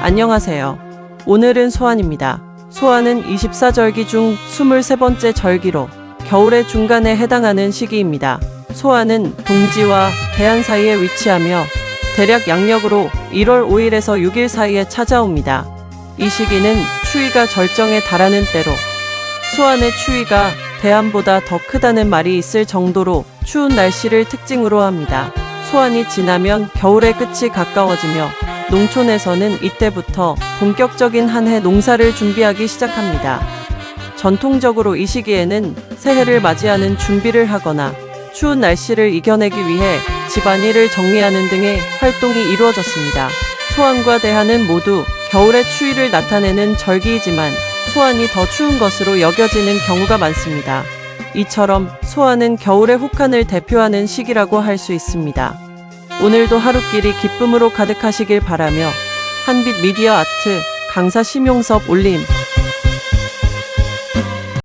안녕하세요. 오늘은 소환입니다. 소환은 24절기 중 23번째 절기로 겨울의 중간에 해당하는 시기입니다. 소환은 동지와 대한 사이에 위치하며 대략 양력으로 1월 5일에서 6일 사이에 찾아옵니다. 이 시기는 추위가 절정에 달하는 때로 수완의 추위가 대한보다 더 크다는 말이 있을 정도로 추운 날씨를 특징으로 합니다. 소환이 지나면 겨울의 끝이 가까워지며 농촌에서는 이때부터 본격적인 한 해 농사를 준비하기 시작합니다. 전통적으로 이 시기에는 새해를 맞이하는 준비를 하거나 추운 날씨를 이겨내기 위해 집안일을 정리하는 등의 활동이 이루어졌습니다. 소환과 대하는 모두 겨울의 추위를 나타내는 절기이지만 소환이 더 추운 것으로 여겨지는 경우가 많습니다. 이처럼 소환은 겨울의 혹한을 대표하는 시기라고 할 수 있습니다. 오늘도 하루길이 기쁨으로 가득하시길 바라며 한빛 미디어 아트 강사 심용섭 올림